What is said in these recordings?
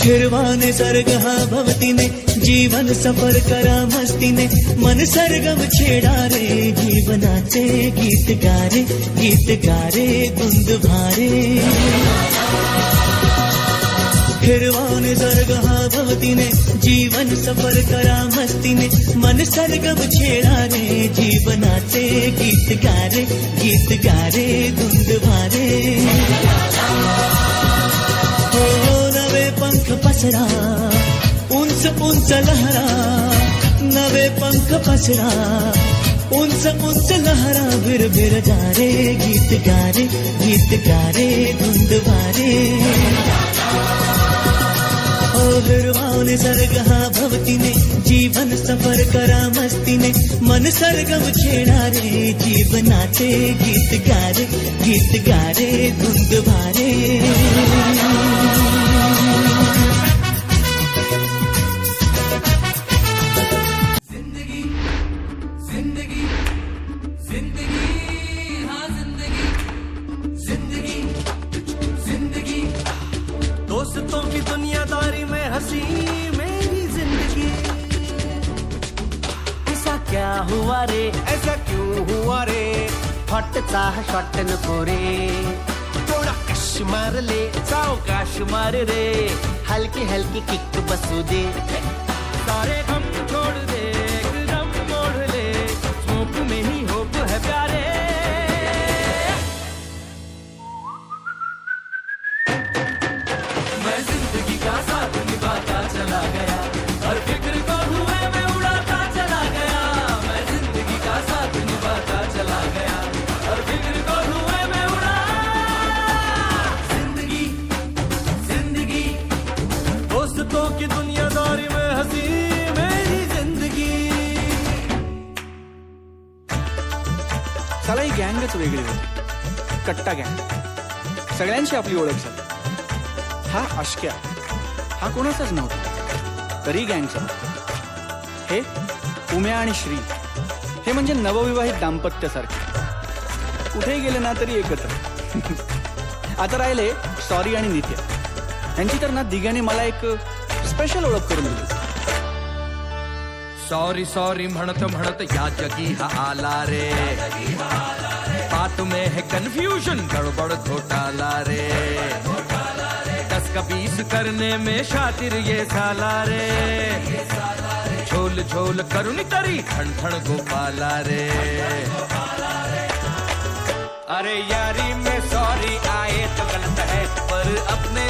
फिरवाने सर्ग हा भवतीने जीवन सफ़र करा मस्तीने मन सरगम छेडा रे जीवनाचे गीत गारे गीत गारे धुंद भारे। फिरवाने सर्ग हा भवतीने जीवन सफ़र करा मस्तीने मन सरगम छेडा रे जीवनाचे गीत गारे गीत गारे धुंद भारे। पंख पसरा उंच उंच लहरा, नवे पंख पसरा। उंच उंच लहरा बिर बिर जा रे, गीत गारे गीत गारे धुंद वारे ओ गिरवाने सर्ग हा भवतीने जीवन सफ़र करा मस्ती ने। मन सरगम छेडा रे जीवनाचे गीत गारे गीत गारे धुंद भारे हुआ रे। ऐसा क्यों हुआ रे? फटता शॉट नको रे थोडा कश मार ले। सावकाश मार रे। हल्की हल्की किक बसू दे। सारे गम छोड़ दे एकदम मोड़ ले। स्मोक में ही होप है प्यारे। रंगच वेगळे होते. कट्टा गँग. सगळ्यांशी आपली ओळख झाली. हा अशक्या. हा कोणाचाच नव्हता. तरी गँगचा. हे उम्या आणि श्री. हे म्हणजे नवविवाहित दाम्पत्यासारखे. कुठेही गेले ना तरी एकत्र. आता राहिले सॉरी आणि नित्या. यांची तर ना दिघ्याने मला एक स्पेशल ओळख करून दिली. सॉरी सॉरी म्हणत म्हणत या जगी हा आला रे। बात में है कन्फ्यूज़न गड़बड़ घोटाला रे। दस का बीस करने में शातिर ये साला रे। झोल झोल करुणी तरी ठण ठण गोपाला रे। अरे यारी में सॉरी आए तो गलत है, पर अपने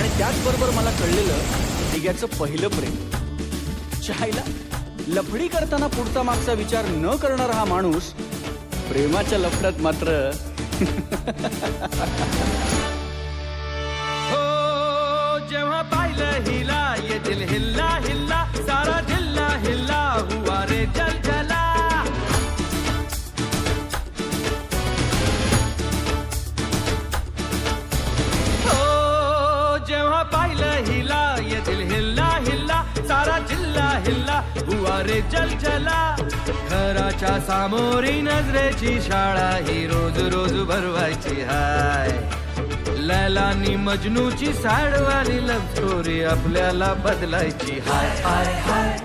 आणि त्याचबरोबर मला कळलेलं दिग्याचं पहिलं प्रेम. चहायला लफडी करताना पुढचा मागचा विचार न करणारा हा माणूस प्रेमाच्या लफड्यात मात्र हुआ रे जल जला घराच्या सामोरी नजरेची शाळा ही रोज रोज भरवायची हाय. लैलानी मजनूची साडवाली लव स्टोरी आपल्याला बदलायची हाय. हाय हाय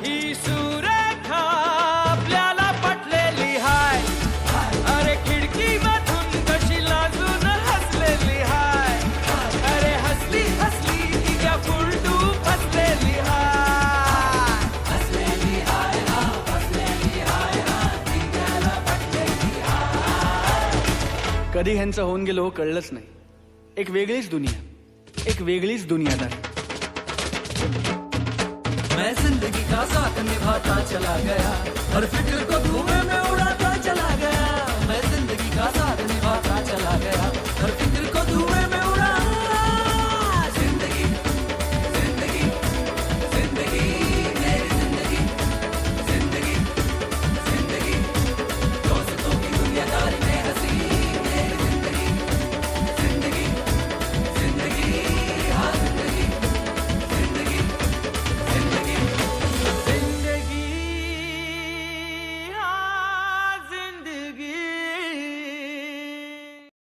कधी ह्यांचं होऊन गेलो कळलंच नाही. एक वेगळीच दुनिया. एक वेगळीच दुनियादारी. मैं ज़िंदगी का साथ निभाता चला गया. हर फ़िक्र को धुएँ